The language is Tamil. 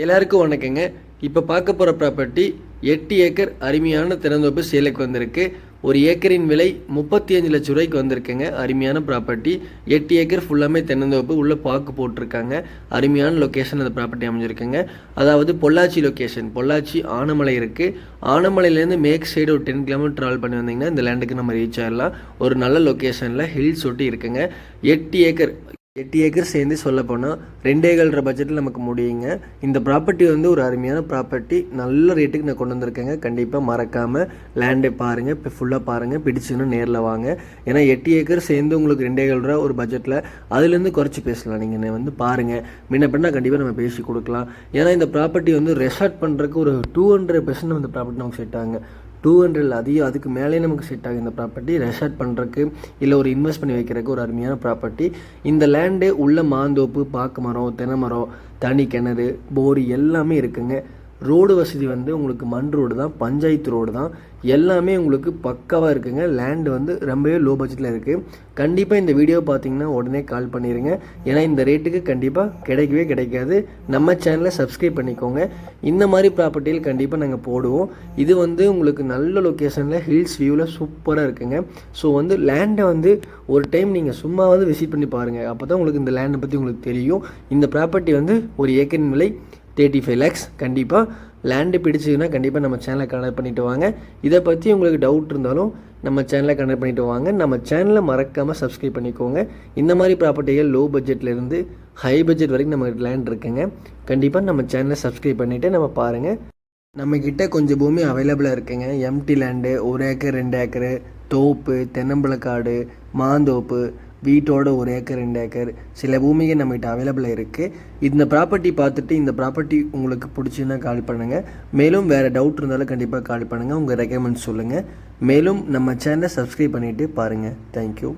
எல்லாருக்கும் வணக்கங்க. இப்போ பார்க்க போகிற ப்ராப்பர்ட்டி எட்டு ஏக்கர் அருமையான திறந்தோப்பு சேலுக்கு வந்திருக்கு. ஒரு ஏக்கரின் விலை முப்பத்தி அஞ்சு லட்ச ரூபாய்க்கு வந்திருக்குங்க. அருமையான ப்ராப்பர்ட்டி எட்டு ஏக்கர் ஃபுல்லாமே தென்னந்தோப்பு உள்ளே பாக்கு போட்டிருக்காங்க. அருமையான லொக்கேஷன் அந்த ப்ராப்பர்ட்டி அமைஞ்சிருக்குங்க. அதாவது பொள்ளாச்சி லொக்கேஷன் பொள்ளாச்சி ஆனமலை இருக்குது ஆனமலையிலேருந்து மேக் சைடு ஒரு டென் கிலோமீட்டர் ட்ராவல் பண்ணி வந்தீங்கன்னா இந்த லேண்டுக்கு நம்ம ரீச் ஆகிடலாம் ஒரு நல்ல லொக்கேஷனில் ஹில்ஸ் ஒட்டி இருக்குங்க. எட்டு ஏக்கர் எட்டு ஏக்கர் சேர்ந்து சொல்ல போனால் ரெண்டே ஏக்கர் பட்ஜெட்டில் நமக்கு முடியுங்க. இந்த ப்ராப்பர்ட்டி வந்து ஒரு அருமையான ப்ராப்பர்ட்டி நல்ல ரேட்டுக்கு நான் கொண்டு வந்திருக்கேங்க. கண்டிப்பாக மறக்காமல் லேண்டை பாருங்கள் இப்போ ஃபுல்லாக பாருங்கள் பிடிச்சுன்னு நேரில் வாங்க. ஏன்னா எட்டு ஏக்கர் சேர்ந்து உங்களுக்கு ரெண்டே ஏக்கர் ரூபா ஒரு பட்ஜெட்டில் அதுலேருந்து குறைச்சி பேசலாம். நீங்கள் வந்து பாருங்கள் முன்ன பின்னா கண்டிப்பாக நம்ம பேசி கொடுக்கலாம். ஏன்னா இந்த ப்ராப்பர்ட்டி வந்து ரெசார்ட் பண்ணுறதுக்கு ஒரு டூ ஹண்ட்ரட் பெர்சன்ட் வந்து ப்ராப்பர்ட்டி நமக்கு செட் ஆகுங்க. டூ ஹண்ட்ரட் அதிகம் அதுக்கு மேலே நமக்கு செட் ஆகும் இந்த ப்ராப்பர்ட்டி ரெசார்ட் பண்ணுறக்கு இல்லை ஒரு இன்வெஸ்ட் பண்ணி வைக்கிறதுக்கு ஒரு அருமையான ப்ராப்பர்ட்டி இந்த லேண்டு உள்ள மாந்தோப்பு பாக்கு மரம் தென்னை மரம் தனி கிணறு போர் எல்லாமே இருக்குங்க. ரோடு வசதி வந்து உங்களுக்கு மண் ரோடு தான் பஞ்சாயத்து ரோடு தான். எல்லாமே உங்களுக்கு பக்காவாக இருக்குங்க. லேண்டு வந்து ரொம்பவே லோ பட்ஜெட்டில் இருக்குது கண்டிப்பாக இந்த வீடியோ பார்த்தீங்கன்னா உடனே கால் பண்ணிடுங்க ஏன்னா இந்த ரேட்டுக்கு கண்டிப்பாக கிடைக்கவே கிடைக்காது. நம்ம சேனலை சப்ஸ்கிரைப் பண்ணிக்கோங்க. இந்த மாதிரி ப்ராப்பர்ட்டியில் கண்டிப்பாக நாங்கள் போடுவோம். இது வந்து உங்களுக்கு நல்ல லொக்கேஷனில் ஹில்ஸ் வியூவில் சூப்பராக இருக்குங்க. ஸோ வந்து லேண்டை வந்து ஒரு டைம் நீங்கள் சும்மா வந்து விசிட் பண்ணி பாருங்கள் அப்போ தான் உங்களுக்கு இந்த லேண்டை பற்றி உங்களுக்கு தெரியும். இந்த ப்ராப்பர்ட்டி வந்து ஒரு ஏக்கரின் விலை தேர்ட்டி ஃபைவ் லேக்ஸ் கண்டிப்பாக லேண்டு பிடிச்சதுன்னா கண்டிப்பாக நம்ம சேனலை கனெக்ட் பண்ணிட்டு வாங்க. இதை பற்றி உங்களுக்கு டவுட் இருந்தாலும் நம்ம சேனலை கனெக்ட் பண்ணிட்டு வாங்க. நம்ம சேனலை மறக்காமல் சப்ஸ்கிரைப் பண்ணிக்கோங்க. இந்த மாதிரி ப்ராப்பர்ட்டிகள் லோ பட்ஜெட்லேருந்து ஹை பட்ஜெட் வரைக்கும் நம்ம லேண்ட் இருக்குங்க. கண்டிப்பாக நம்ம சேனலை சப்ஸ்கிரைப் பண்ணிவிட்டு நம்ம பாருங்கள் நம்மக்கிட்ட கொஞ்சம் பூமி அவைலபிளாக இருக்குங்க. எம்டி லேண்டு ஒரு ஏக்கர் ரெண்டு ஏக்கரு தோப்பு தென்னம்பழக்காடு மாந்தோப்பு வீட்டோட ஒரு ஏக்கர் ரெண்டு ஏக்கர் சில பூமிகள் நம்மகிட்ட அவைலபிளாக இருக்குது இந்த ப்ராப்பர்ட்டி பார்த்துட்டு இந்த ப்ராப்பர்ட்டி உங்களுக்கு பிடிச்சுன்னா கால் பண்ணுங்கள் மேலும் வேறு டவுட் இருந்தாலும் கண்டிப்பாக கால் பண்ணுங்கள் உங்கள் ரெக்கமெண்ட் சொல்லுங்கள் மேலும் நம்ம சேனலை சப்ஸ்கிரைப் பண்ணிவிட்டு பாருங்கள் தேங்க்யூ